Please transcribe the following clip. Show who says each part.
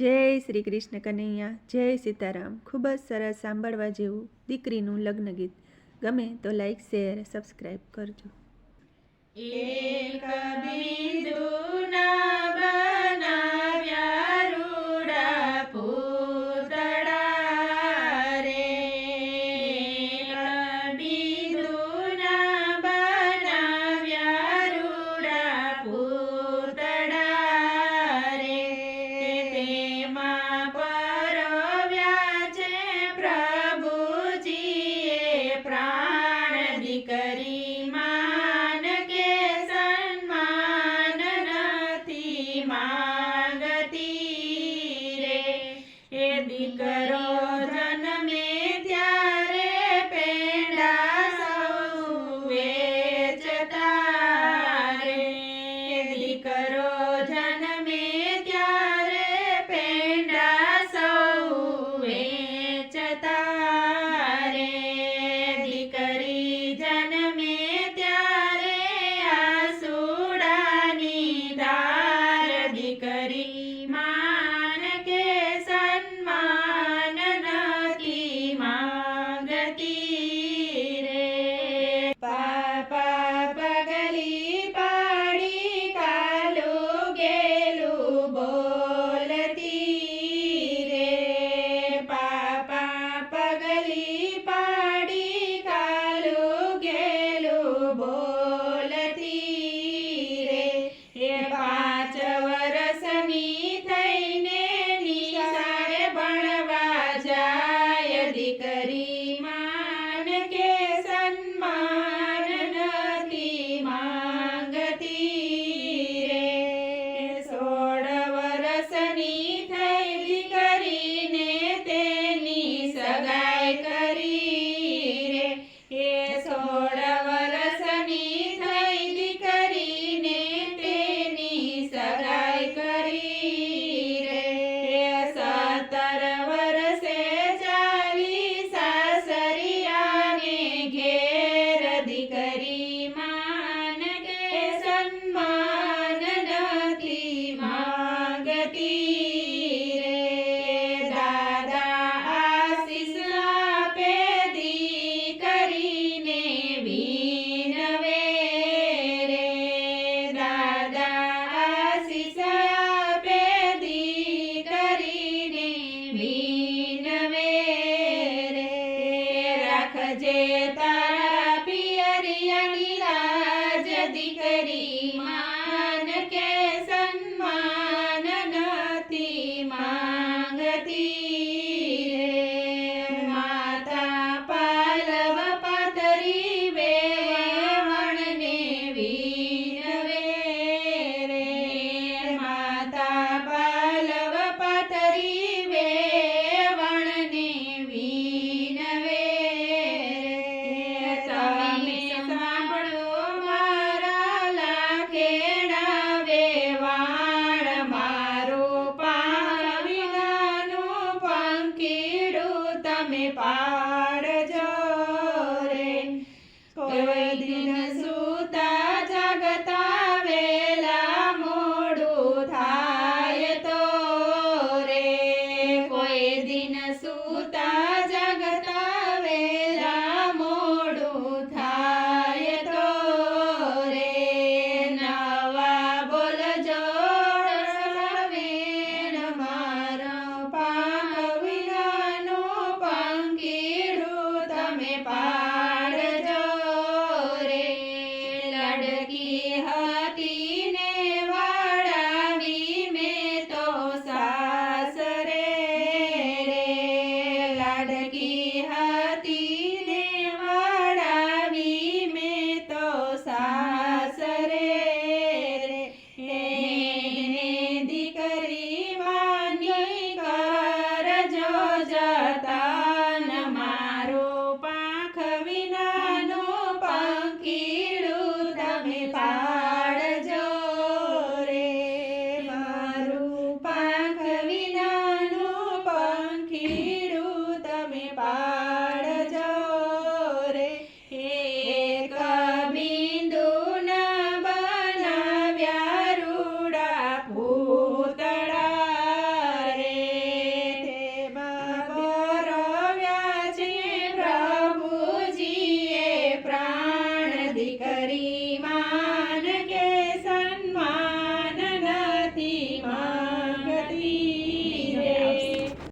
Speaker 1: જય શ્રી કૃષ્ણ કનૈયા, જય સીતારામ. ખૂબ જ સરસ સાંભળવા જેવું દીકરીનું લગ્ન ગીત. ગમે તો લાઈક શેર સબસ્ક્રાઈબ કરજો.
Speaker 2: એ કબીર দিকে ઊતા જગતા વેરા મોડું થાય તો રે. નવા બોલજો વેણ માર પામ વિનાનું તમે પા ವಿನಾ